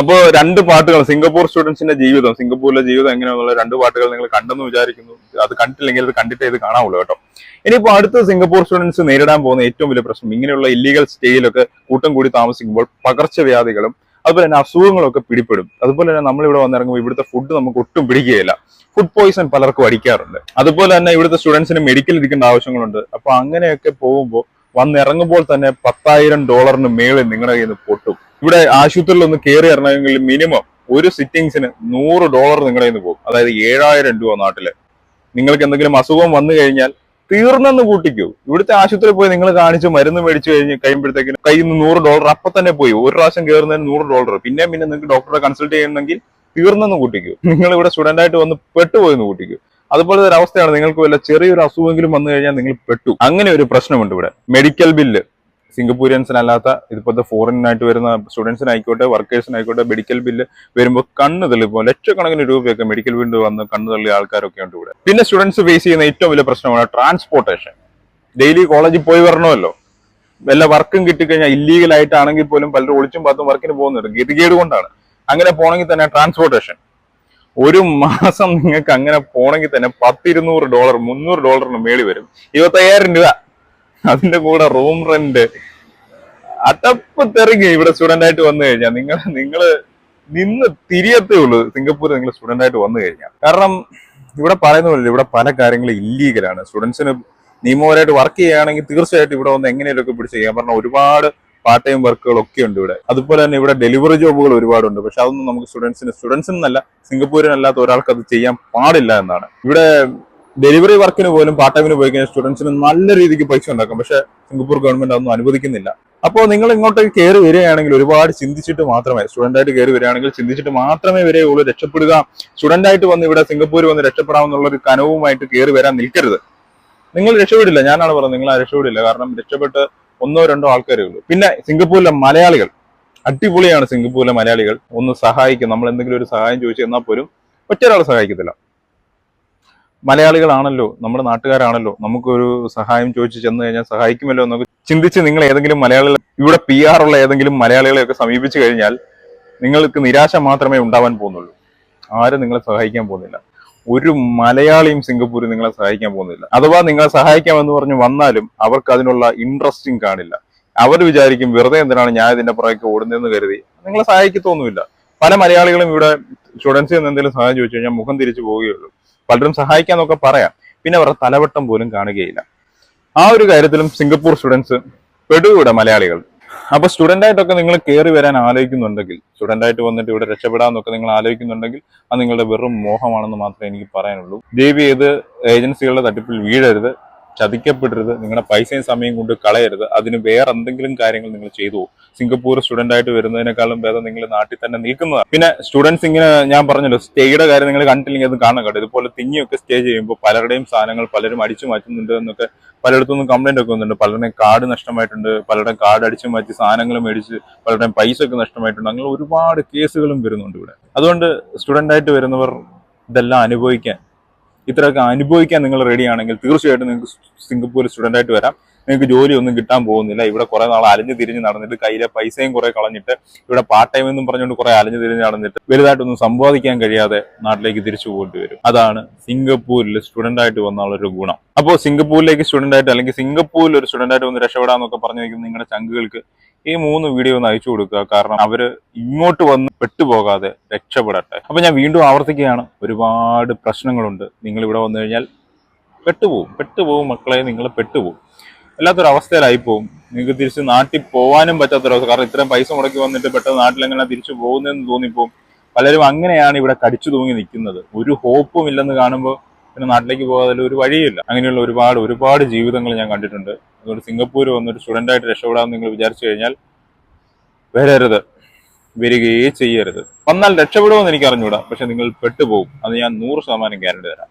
അപ്പോൾ രണ്ട് പാട്ടുകൾ സിംഗപ്പൂർ സ്റ്റുഡൻസിന്റെ ജീവിതം സിംഗപ്പൂരിലെ ജീവിതം എങ്ങനെയാണെന്നുള്ള രണ്ട് പാട്ടുകൾ നിങ്ങൾ കണ്ടെന്ന് വിചാരിക്കുന്നു. അത് കണ്ടിട്ടില്ലെങ്കിൽ അത് കണ്ടിട്ടേ ഇത് കാണാവുള്ളൂ കേട്ടോ. ഇനിയിപ്പോ അടുത്ത സിംഗപ്പൂർ സ്റ്റുഡൻസ് നേരിടാൻ പോകുന്ന ഏറ്റവും വലിയ പ്രശ്നം ഇങ്ങനെയുള്ള ഇല്ലീഗൽ സ്റ്റേയിലൊക്കെ കൂട്ടം കൂടി താമസിക്കുമ്പോൾ പകർച്ചവ്യാധികളും അതുപോലെ തന്നെ അസുഖങ്ങളൊക്കെ പിടിപ്പെടും. അതുപോലെ തന്നെ നമ്മൾ ഇവിടെ വന്നിറങ്ങുമ്പോൾ ഇവിടുത്തെ ഫുഡ് നമുക്ക് ഒട്ടും പിടിക്കുകയില്ല. ഫുഡ് പോയിസൺ പലർക്കും അടിക്കാറുണ്ട്. അതുപോലെ തന്നെ ഇവിടുത്തെ സ്റ്റുഡൻസിന് മെഡിക്കൽ ഇരിക്കേണ്ട ആവശ്യങ്ങളുണ്ട്. അപ്പൊ അങ്ങനെയൊക്കെ പോകുമ്പോൾ വന്നിറങ്ങുമ്പോൾ തന്നെ പത്തായിരം ഡോളറിന് മേളിൽ നിങ്ങളുടെ കയ്യിൽ നിന്ന് പൊട്ടും. ഇവിടെ ആശുപത്രിയിൽ ഒന്ന് കയറി ഇറങ്ങണമെങ്കിൽ മിനിമം ഒരു സിറ്റിങ്സിന് നൂറ് ഡോളർ നിങ്ങളുടെ നിന്ന് പോകും. അതായത് ഏഴായിരം രൂപ നാട്ടിൽ. നിങ്ങൾക്ക് എന്തെങ്കിലും അസുഖം വന്നു കഴിഞ്ഞാൽ തീർന്നെന്ന് കൂട്ടിക്കൂ. ഇവിടുത്തെ ആശുപത്രിയിൽ പോയി നിങ്ങൾ കാണിച്ച് മരുന്ന് മേടിച്ചു കഴിഞ്ഞ് കഴിയുമ്പോഴത്തേക്കും കയ്യിൽ നിന്ന് നൂറ് ഡോളർ അപ്പൊ തന്നെ പോയി. ഒരു പ്രാവശ്യം കയറുന്നതിന് നൂറ് ഡോളർ. പിന്നെ പിന്നെ നിങ്ങൾക്ക് ഡോക്ടറെ കൺസൾട്ട് ചെയ്യണമെങ്കിൽ തീർന്നെന്ന് കൂട്ടിക്കൂ. നിങ്ങൾ ഇവിടെ സ്റ്റുഡന്റ് ആയിട്ട് വന്ന് പെട്ടുപോയെന്ന് കൂട്ടിക്കൂ. അതുപോലെ ഒരു അവസ്ഥയാണ് നിങ്ങൾക്ക് വല്ല ചെറിയൊരു അസുഖമെങ്കിലും വന്നു കഴിഞ്ഞാൽ നിങ്ങൾ പെട്ടു. അങ്ങനെ ഒരു പ്രശ്നമുണ്ട് ഇവിടെ. മെഡിക്കൽ ബില്ല് സിംഗപ്പൂരിയൻസിനല്ലാത്ത ഇതിപ്പോഴത്തെ ഫോറിനായിട്ട് വരുന്ന സ്റ്റുഡൻസിനായിക്കോട്ടെ വർക്കേഴ്സിനായിക്കോട്ടെ മെഡിക്കൽ ബില്ല് വരുമ്പോൾ കണ്ണ് തെളിപ്പോൾ ലക്ഷക്കണക്കിന് രൂപയൊക്കെ മെഡിക്കൽ ബില്ല് വന്ന് കണ്ണ് തള്ളിയ ആൾക്കാരൊക്കെ ഉണ്ട് ഇവിടെ. പിന്നെ സ്റ്റുഡൻസ് ഫേസ് ചെയ്യുന്ന ഏറ്റവും വലിയ പ്രശ്നമാണ് ട്രാൻസ്പോർട്ടേഷൻ ഡെയിലി കോളേജിൽ പോയി വരണമല്ലോ. വല്ല വർക്കും കിട്ടിക്കഴിഞ്ഞാൽ ഇല്ലീഗലായിട്ടാണെങ്കിൽ പോലും പലരും ഒളിച്ചും പാത്തും വർക്കിന് പോകുന്നുണ്ട്. ഗതികേട് കൊണ്ടാണ്. അങ്ങനെ പോകണമെങ്കിൽ തന്നെ ട്രാൻസ്പോർട്ടേഷൻ ഒരു മാസം നിങ്ങൾക്ക് അങ്ങനെ പോണെങ്കിൽ തന്നെ പത്തിരുന്നൂറ് ഡോളർ മുന്നൂറ് ഡോളറിന് മേളി വരും. ഇരുപത്തയ്യായിരം രൂപ. അതിന്റെ കൂടെ റൂം റെന്റ് അടപ്പ് തെറിങ്ങി ഇവിടെ സ്റ്റുഡന്റ് ആയിട്ട് വന്നു കഴിഞ്ഞാൽ നിങ്ങൾ നിങ്ങൾ നിന്ന് തിരിയത്തേ ഉള്ളൂ. സിംഗപ്പൂർ നിങ്ങൾ സ്റ്റുഡന്റ് ആയിട്ട് വന്നു കഴിഞ്ഞാൽ കാരണം ഇവിടെ പറയുന്ന പോലെ ഇവിടെ പല കാര്യങ്ങളും ഇല്ലീഗലാണ് സ്റ്റുഡൻസിന് നിയമപരമായിട്ട് വർക്ക് ചെയ്യുകയാണെങ്കിൽ തീർച്ചയായിട്ടും ഇവിടെ വന്ന് എങ്ങനെയൊക്കെ പിടിച്ച് ചെയ്യാൻ പറഞ്ഞാൽ ഒരുപാട് പാർട്ട് ടൈം വർക്കുകളൊക്കെ ഉണ്ട് ഇവിടെ. അതുപോലെ തന്നെ ഇവിടെ ഡെലിവറി ജോബുകൾ ഒരുപാടുണ്ട്. പക്ഷെ അതൊന്നും നമുക്ക് സ്റ്റുഡൻസിന് സ്റ്റുഡൻസിനല്ല സിംഗപ്പൂരിനല്ലാത്ത ഒരാൾക്ക് അത് ചെയ്യാൻ പാടില്ല എന്നാണ്. ഇവിടെ ഡെലിവറി വർക്കിന് പോലും പാർട്ട് ടൈമിന് പോയി കഴിഞ്ഞാൽ സ്റ്റുഡൻസിന് നല്ല രീതിക്ക് പൈസ ഉണ്ടാക്കാം. പക്ഷെ സിംഗപ്പൂർ ഗവൺമെന്റ് അതൊന്നും അനുവദിക്കുന്നില്ല. അപ്പോൾ നിങ്ങൾ ഇങ്ങോട്ടേക്ക് കയറി വരികയാണെങ്കിൽ ഒരുപാട് ചിന്തിച്ചിട്ട് മാത്രമേ സ്റ്റുഡന്റ് ആയിട്ട് കയറി വരികയാണെങ്കിൽ ചിന്തിച്ചിട്ട് മാത്രമേ വരെയുള്ളൂ രക്ഷപ്പെടുക. സ്റ്റുഡന്റ് ആയിട്ട് വന്ന് ഇവിടെ സിംഗപ്പൂർ വന്ന് രക്ഷപ്പെടാമെന്നുള്ള ഒരു കനവുമായിട്ട് കയറി വരാൻ നിൽക്കരുത്. നിങ്ങൾ രക്ഷപ്പെടില്ല. ഞാനാണ് പറഞ്ഞത്. നിങ്ങൾ രക്ഷപ്പെടില്ല. കാരണം രക്ഷപ്പെട്ട് ഒന്നോ രണ്ടോ ആൾക്കാരേ ഉള്ളൂ. പിന്നെ സിംഗപ്പൂരിലെ മലയാളികൾ അടിപൊളിയാണ് സിംഗപ്പൂരിലെ മലയാളികൾ. ഒന്ന് സഹായിക്കും. നമ്മൾ എന്തെങ്കിലും ഒരു സഹായം ചോദിച്ചു എന്നാൽ പോലും ഒറ്റൊരാൾ സഹായിക്കത്തില്ല. മലയാളികളാണല്ലോ നമ്മുടെ നാട്ടുകാരാണല്ലോ. നമുക്കൊരു സഹായം ചോദിച്ചു ചെന്ന് കഴിഞ്ഞാൽ സഹായിക്കുമല്ലോ എന്നൊക്കെ ചിന്തിച്ച് നിങ്ങൾ ഏതെങ്കിലും മലയാളികൾ ഇവിടെ പി ആർ ഉള്ള ഏതെങ്കിലും മലയാളികളെയൊക്കെ സമീപിച്ചു കഴിഞ്ഞാൽ നിങ്ങൾക്ക് നിരാശ മാത്രമേ ഉണ്ടാവാൻ പോകുന്നുള്ളൂ. ആരും നിങ്ങളെ സഹായിക്കാൻ പോകുന്നില്ല. ഒരു മലയാളിയും സിംഗപ്പൂരിൽ നിങ്ങളെ സഹായിക്കാൻ പോകുന്നില്ല. അഥവാ നിങ്ങളെ സഹായിക്കാമെന്ന് പറഞ്ഞ് വന്നാലും അവർക്ക് അതിനുള്ള ഇൻട്രസ്റ്റിംഗ് കാണില്ല. അവർ വിചാരിക്കും വെറുതെ എന്തിനാണ് ഞാൻ ഇതിന്റെ പുറകെ ഓടുന്നതെന്ന് കരുതി? നിങ്ങളെ സഹായിക്കത്തൊന്നുമില്ല. പല മലയാളികളും ഇവിടെ സ്റ്റുഡൻസിൽ നിന്ന് എന്തെങ്കിലും സഹായം ചോദിച്ചു കഴിഞ്ഞാൽ മുഖം തിരിച്ചു പോവുകയുള്ളൂ. പലരും സഹായിക്കാന്നൊക്കെ പറയാം. പിന്നെ അവരുടെ തലവട്ടം പോലും കാണുകയില്ല. ആ ഒരു കാര്യത്തിലും സിംഗപ്പൂർ സ്റ്റുഡൻസ് പെടുകൂടെ മലയാളികൾ. അപ്പൊ സ്റ്റുഡന്റ് ആയിട്ടൊക്കെ നിങ്ങൾ കയറി വരാൻ ആലോചിക്കുന്നുണ്ടെങ്കിൽ സ്റ്റുഡന്റ് ആയിട്ട് വന്നിട്ട് ഇവിടെ രക്ഷപ്പെടാന്നൊക്കെ നിങ്ങൾ ആലോചിക്കുന്നുണ്ടെങ്കിൽ അത് നിങ്ങളുടെ വെറും മോഹമാണെന്ന് മാത്രമേ എനിക്ക് പറയാനുള്ളൂ. ദേവി ഏത് ഏജൻസികളുടെ തട്ടിപ്പിൽ വീഴരുത്. ചതിക്കപ്പെടരുത് നിങ്ങളുടെ പൈസയും സമയം കൊണ്ട് കളയരുത്. അതിന് വേറെ എന്തെങ്കിലും കാര്യങ്ങൾ നിങ്ങൾ ചെയ്തു സിംഗപ്പൂർ സ്റ്റുഡന്റ് ആയിട്ട് വരുന്നതിനേക്കാളും ഭേദം നിങ്ങൾ നാട്ടിൽ തന്നെ നിൽക്കുന്നതാണ്. പിന്നെ സ്റ്റുഡൻസ് ഇങ്ങനെ ഞാൻ പറഞ്ഞല്ലോ സ്റ്റേയുടെ കാര്യം നിങ്ങൾ കണ്ടില്ലെങ്കിൽ അത് കാണാൻ കേട്ടോ. ഇതുപോലെ തിങ്ങിയൊക്കെ സ്റ്റേ ചെയ്യുമ്പോൾ പലരുടെയും സാധനങ്ങൾ പലരും അടിച്ചു മാറ്റുന്നുണ്ട് എന്നൊക്കെ പലയിടത്തുനിന്നും കംപ്ലൈന്റ് ഒക്കെ വന്നിട്ടുണ്ട്. പലരുടെയും കാർഡ് നഷ്ടമായിട്ടുണ്ട് പലരുടെയും കാർഡ് അടിച്ചു മാറ്റി സാധനങ്ങൾ മേടിച്ച് പലരുടെയും പൈസ ഒക്കെ നഷ്ടമായിട്ടുണ്ട്. അങ്ങനെ ഒരുപാട് കേസുകളും വരുന്നുണ്ട് ഇവിടെ. അതുകൊണ്ട് സ്റ്റുഡന്റ് ആയിട്ട് വരുന്നവർ ഇതെല്ലാം അനുഭവിക്കാൻ ഇത്രയൊക്കെ അനുഭവിക്കാൻ നിങ്ങൾ റെഡിയാണെങ്കിൽ തീർച്ചയായിട്ടും നിങ്ങൾക്ക് സിംഗപ്പൂർ സ്റ്റുഡന്റ് ആയിട്ട് വരാം. നിങ്ങൾക്ക് ജോലി ഒന്നും കിട്ടാൻ പോകുന്നില്ല. ഇവിടെ കുറെ നാൾ അലഞ്ഞു തിരിഞ്ഞ് നടന്നിട്ട് കയ്യിലെ പൈസയും കുറെ കളഞ്ഞിട്ട് ഇവിടെ പാർട്ട് ടൈം എന്നും പറഞ്ഞുകൊണ്ട് കുറെ അലഞ്ഞു തിരിഞ്ഞ് നടന്നിട്ട് വലുതായിട്ടൊന്നും സമ്പാദിക്കാൻ കഴിയാതെ നാട്ടിലേക്ക് തിരിച്ചു പോകേണ്ടി വരും. അതാണ് സിംഗപ്പൂരിൽ സ്റ്റുഡന്റ് ആയിട്ട് വന്നുള്ള ഒരു ഗുണം. അപ്പോൾ സിംഗപ്പൂരിലേക്ക് സ്റ്റുഡന്റ് ആയിട്ട് അല്ലെങ്കിൽ സിംഗപ്പൂരിൽ ഒരു സ്റ്റുഡന്റ് ആയിട്ട് വന്ന് രക്ഷപ്പെടാന്നൊക്കെ പറഞ്ഞു നിൽക്കുന്ന നിങ്ങളുടെ ചങ്കുകൾക്ക് ഈ മൂന്ന് വീഡിയോ ഒന്ന് അയച്ചു കൊടുക്കുക. കാരണം അവർ ഇങ്ങോട്ട് വന്ന് പെട്ടുപോകാതെ രക്ഷപ്പെടട്ടെ. അപ്പൊ ഞാൻ വീണ്ടും ആവർത്തിക്കുകയാണ്. ഒരുപാട് പ്രശ്നങ്ങളുണ്ട്. നിങ്ങൾ ഇവിടെ വന്നു കഴിഞ്ഞാൽ പെട്ടുപോകും. പെട്ടുപോകും മക്കളെ നിങ്ങൾ പെട്ടുപോകും. വല്ലാത്തൊരു അവസ്ഥയിലായി പോകും നിങ്ങൾക്ക് തിരിച്ച് നാട്ടിൽ പോകാനും പറ്റാത്തൊരവസ്ഥ. കാരണം ഇത്രയും പൈസ മുടക്കി വന്നിട്ട് പെട്ടെന്ന് നാട്ടിലെങ്ങനെ തിരിച്ചു പോകുന്നതെന്ന് തോന്നിപ്പോവും. പലരും അങ്ങനെയാണ് ഇവിടെ കടിച്ചു തൂങ്ങി നിൽക്കുന്നത്. ഒരു ഹോപ്പും ഇല്ലെന്ന് കാണുമ്പോൾ പിന്നെ നാട്ടിലേക്ക് പോകാതെ ഒരു വഴിയില്ല അങ്ങനെയുള്ള ഒരുപാട് ഒരുപാട് ജീവിതങ്ങൾ ഞാൻ കണ്ടിട്ടുണ്ട്. അതുകൊണ്ട് സിംഗപ്പൂർ വന്നൊരു സ്റ്റുഡന്റ് ആയിട്ട് രക്ഷപ്പെടാമെന്ന് നിങ്ങൾ വിചാരിച്ചു കഴിഞ്ഞാൽ വരരുത്. വരികയേ ചെയ്യരുത്. വന്നാൽ രക്ഷപ്പെടുമെന്ന് എനിക്ക് അറിഞ്ഞൂടാ പക്ഷെ നിങ്ങൾ പെട്ടുപോകും അത് ഞാൻ നൂറ് ശതമാനം ഗ്യാരണ്ടി തരാം.